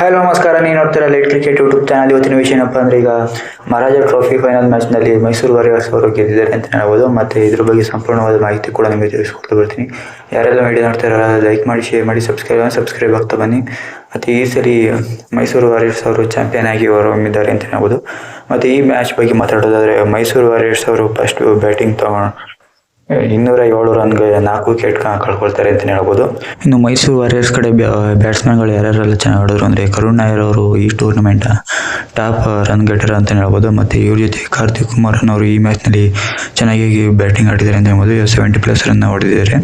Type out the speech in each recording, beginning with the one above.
Hello, ನಮಸ್ಕಾರ. ನೀವು ನೋಡ್ತೀರಾ ಲೈಟ್ ಕ್ರಿಕೆಟ್ ಯೂಟ್ಯೂಬ್ ಚಾನಲ್. ಇವತ್ತಿನ ವಿಷಯ ಏನಪ್ಪ ಅಂದರೆ ಈಗ ಮಹಾರಾಜ ಟ್ರೋಫಿ ಫೈನಲ್ ಮ್ಯಾಚ್ನಲ್ಲಿ ಮೈಸೂರು ವಾರಿಯರ್ಸ್ ಅವರು ಗೆದ್ದಿದ್ದಾರೆ ಅಂತ ಹೇಳ್ಬೋದು. ಮತ್ತು ಇದ್ರ ಬಗ್ಗೆ ಸಂಪೂರ್ಣವಾದ ಮಾಹಿತಿ ಕೂಡ ನಿಮಗೆ ತಿಳಿಸ್ಕೊಡ್ತಾ ಬರ್ತೀನಿ. ಯಾರೆಲ್ಲ ವಿಡಿಯೋ ನೋಡ್ತಾರ ಲೈಕ್ ಮಾಡಿ ಶೇರ್ ಮಾಡಿ ಸಬ್ಸ್ಕ್ರೈಬ್ ಸಬ್ಸ್ಕ್ರೈಬ್ ಆಗ್ತಾ ಬನ್ನಿ. ಮತ್ತು ಈ ಸರಿ ಮೈಸೂರು ವಾರಿಯರ್ಸ್ ಅವರು ಚಾಂಪಿಯನ್ ಆಗಿ ಹೊರಹೊಮ್ಮಿದ್ದಾರೆ ಅಂತ ಹೇಳ್ಬೋದು. ಮತ್ತು ಈ ಮ್ಯಾಚ್ ಬಗ್ಗೆ ಮಾತಾಡೋದಾದರೆ ಮೈಸೂರು ವಾರಿಯರ್ಸ್ ಅವರು ಫಸ್ಟ್ ಬ್ಯಾಟಿಂಗ್ ತಗೊಂಡು ಇನ್ನೂರ ಏಳು ರನ್ಗೆ ನಾಲ್ಕು ವಿಕೆಟ್ ಕಳ್ಕೊಳ್ತಾರೆ ಅಂತಲೇ ಹೇಳ್ಬೋದು. ಇನ್ನು ಮೈಸೂರು ವಾರಿಯರ್ಸ್ ಕಡೆ ಬ್ಯಾಟ್ಸ್ಮನ್ಗಳು ಯಾರ್ಯಾರೆಲ್ಲ ಚೆನ್ನಾಗಿ ಆಡಿದ್ರು ಅಂದರೆ ಕರುಣ್ ನಾಯರ್ ಅವರು ಈ ಟೂರ್ನಮೆಂಟ್ ಟಾಪ್ ರನ್ ಗೆಟರ್ ಅಂತಲೇ ಹೇಳ್ಬೋದು. ಮತ್ತು ಇವ್ರ ಜೊತೆ ಕಾರ್ತಿಕ್ ಕುಮಾರ್ ಅವರು ಈ ಮ್ಯಾಚ್ನಲ್ಲಿ ಚೆನ್ನಾಗಿ ಬ್ಯಾಟಿಂಗ್ ಆಡಿದ್ದಾರೆ ಅಂತ ಹೇಳ್ಬೋದು. ಸೆವೆಂಟಿ ಪ್ಲಸ್ ರನ್ ಹೊಡೆದಿದ್ದಾರೆ.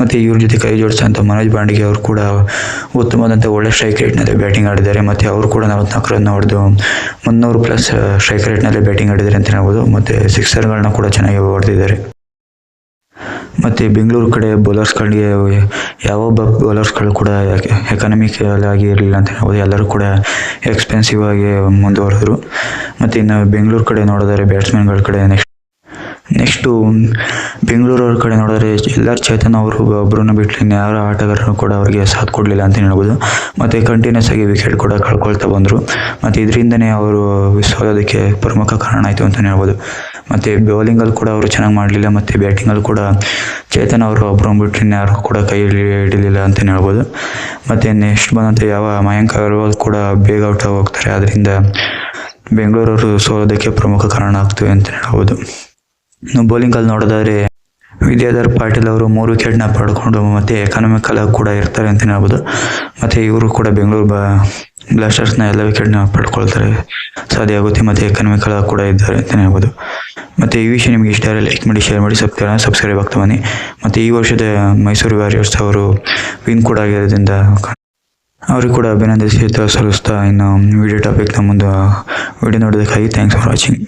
ಮತ್ತು ಇವ್ರ ಜೊತೆ ಕೈ ಜೋಡಿಸಂತ ಮನೋಜ್ ಬಾಂಡಿಗೆ ಅವರು ಕೂಡ ಉತ್ತಮವಾದಂಥ ಒಳ್ಳೆ ಸ್ಟ್ರೈಕ್ ರೇಟ್ನಲ್ಲಿ ಬ್ಯಾಟಿಂಗ್ ಆಡಿದ್ದಾರೆ. ಮತ್ತು ಅವರು ಕೂಡ ನಲವತ್ನಾಲ್ಕು ರನ್ ಹೊಡೆದು ಮುನ್ನೂರು ಪ್ಲಸ್ ಸ್ಟ್ರೈಕ್ ರೇಟ್ನಲ್ಲಿ ಬ್ಯಾಟಿಂಗ್ ಆಡಿದ್ದಾರೆ ಅಂತ ಹೇಳ್ಬೋದು. ಮತ್ತು ಸಿಕ್ಸರ್ಗಳನ್ನ ಕೂಡ ಚೆನ್ನಾಗಿ ಹೊಡೆದಿದ್ದಾರೆ. ಮತ್ತು ಬೆಂಗಳೂರು ಕಡೆ ಬೌಲರ್ಸ್ಗಳಿಗೆ ಯಾವೊಬ್ಬ ಬೌಲರ್ಸ್ಗಳು ಕೂಡ ಎಕನಾಮಿಕಲ್ ಆಗಿ ಇರಲಿಲ್ಲ ಅಂತ ಹೇಳ್ಬೋದು. ಎಲ್ಲರೂ ಕೂಡ ಎಕ್ಸ್ಪೆನ್ಸಿವ್ ಆಗಿ ಮುಂದುವರೆದ್ರು ಮತ್ತು ಇನ್ನು ಬೆಂಗಳೂರು ಕಡೆ ನೋಡಿದರೆ ಬ್ಯಾಟ್ಸ್ಮನ್ಗಳ ಕಡೆ ನೆಕ್ಸ್ಟ್ ನೆಕ್ಸ್ಟು ಬೆಂಗಳೂರವ್ರ ಕಡೆ ನೋಡಿದ್ರೆ ಎಲ್ಲರೂ ಚೇತನ್ ಅವರು ಒಬ್ಬರನ್ನ ಬಿಟ್ಲಿ ಇನ್ಯಾರ ಆಟಗಾರರು ಕೂಡ ಅವರಿಗೆ ಸಾಥ್ ಕೊಡಲಿಲ್ಲ ಅಂತ ಹೇಳ್ಬೋದು. ಮತ್ತು ಕಂಟಿನ್ಯೂಸ್ ಆಗಿ ವಿಕೆಟ್ ಕೂಡ ಕಳ್ಕೊಳ್ತಾ ಬಂದರು. ಮತ್ತು ಇದರಿಂದನೇ ಅವರು ಸೋಲೋದಕ್ಕೆ ಪ್ರಮುಖ ಕಾರಣ ಆಯಿತು ಅಂತಲೇ ಹೇಳ್ಬೋದು. ಮತ್ತು ಬೌಲಿಂಗಲ್ಲಿ ಕೂಡ ಅವರು ಚೆನ್ನಾಗಿ ಮಾಡಲಿಲ್ಲ, ಮತ್ತು ಬ್ಯಾಟಿಂಗಲ್ಲಿ ಕೂಡ ಚೇತನ್ ಅವರು ಒಬ್ಬರು ಬಿಟ್ಟರೆ ಯಾರು ಕೂಡ ಕೈ ಹಿಡಿಲಿಲ್ಲ ಅಂತಲೇ ಹೇಳ್ಬೋದು. ಮತ್ತು ನೆಕ್ಸ್ಟ್ ಬಂದಂಥ ಯಾವ ಮಯಾಂಕ್ ಅಗರ್ವಾಲ್ ಕೂಡ ಬೇಗ ಔಟ್ ಹೋಗ್ತಾರೆ. ಅದರಿಂದ ಬೆಂಗಳೂರವರು ಸೋಲೋದಕ್ಕೆ ಪ್ರಮುಖ ಕಾರಣ ಆಗ್ತವೆ ಅಂತ ಹೇಳ್ಬೋದು. ಇನ್ನು ಬೌಲಿಂಗಲ್ಲಿ ನೋಡೋದಾದ್ರೆ ವಿದ್ಯಾಧರ್ ಪಾಟೀಲ್ ಅವರು ಮೂರು ವಿಕೆಟ್ನ ಪಡ್ಕೊಂಡು ಮತ್ತು ಎಕಾನಮಿಕಲ್ ಕೂಡ ಇರ್ತಾರೆ ಅಂತಲೇ ಹೇಳ್ಬೋದು. ಮತ್ತು ಇವರು ಕೂಡ ಬೆಂಗಳೂರು ಬ ಬ್ಲಾಸ್ಟರ್ಸ್ನ ಎಲ್ಲ ವಿಕೆಟ್ನ ಪಡ್ಕೊಳ್ತಾರೆ. ಸಾಧ್ಯ ಆಗುತ್ತೆ ಮತ್ತು ಎಕಾನಮಿಕಲ್ ಕೂಡ ಇದ್ದಾರೆ ಅಂತಲೇ ಹೇಳ್ಬೋದು. ಮತ್ತು ಈ ವಿಷಯ ನಿಮಗೆ ಇಷ್ಟ ಆದರೆ ಲೈಕ್ ಮಾಡಿ ಶೇರ್ ಮಾಡಿ ಸಬ್ಸ್ಕ್ರೈಬ್ ಸಬ್ಸ್ಕ್ರೈಬ್ ಆಗ್ತಾ ಬನ್ನಿ. ಮತ್ತು ಈ ವರ್ಷದ ಮೈಸೂರು ವಾರಿಯರ್ಸ್ ಅವರು ವಿನ್ ಕೂಡ ಆಗಿರೋದ್ರಿಂದ ಅವ್ರಿಗೆ ಕೂಡ ಅಭಿನಂದಿಸಿ ಸಲ್ಲಿಸ್ತಾ ಇನ್ನು ವಿಡಿಯೋ ಟಾಪಿಕ್ನ ಮುಂದೆ ವಿಡಿಯೋ ನೋಡೋದಕ್ಕಾಗಿ ಥ್ಯಾಂಕ್ಸ್ ಫಾರ್ ವಾಚಿಂಗ್